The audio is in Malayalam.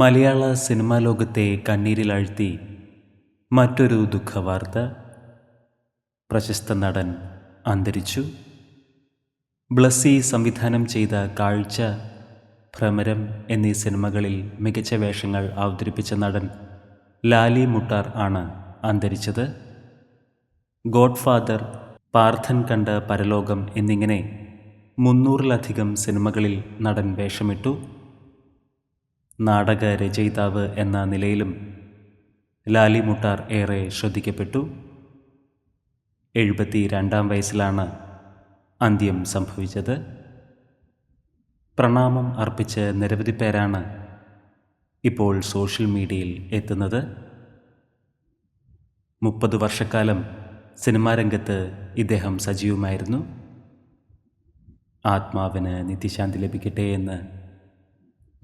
മലയാള സിനിമാ ലോകത്തെ കണ്ണീരിലാഴ്ത്തി മറ്റൊരു ദുഃഖവാർത്ത. പ്രശസ്ത നടൻ അന്തരിച്ചു. ബ്ലസ്സി സംവിധാനം ചെയ്ത കാഴ്ച ഭ്രമരം എന്നീ സിനിമകളിൽ മികച്ച വേഷങ്ങൾ അവതരിപ്പിച്ച നടൻ ലാലി മുട്ടാർ ആണ് അന്തരിച്ചത്. ഗോഡ്ഫാദർ പാർത്ഥൻ കണ്ട പരലോകം എന്നിങ്ങനെ മുന്നൂറിലധികം സിനിമകളിൽ നടൻ വേഷമിട്ടു. നാടക രചയിതാവ് എന്ന നിലയിലും ലാലി മുട്ടാർ ഏറെ ശ്രദ്ധിക്കപ്പെട്ടു. എഴുപത്തി രണ്ടാം വയസ്സിലാണ് അന്ത്യം സംഭവിച്ചത്. പ്രണാമം അർപ്പിച്ച് നിരവധി പേരാണ് ഇപ്പോൾ സോഷ്യൽ മീഡിയയിൽ എത്തുന്നത്. മുപ്പത് വർഷക്കാലം സിനിമാ രംഗത്ത് ഇദ്ദേഹം സജീവമായിരുന്നു. ആത്മാവിന് നിത്യശാന്തി ലഭിക്കട്ടെ എന്ന്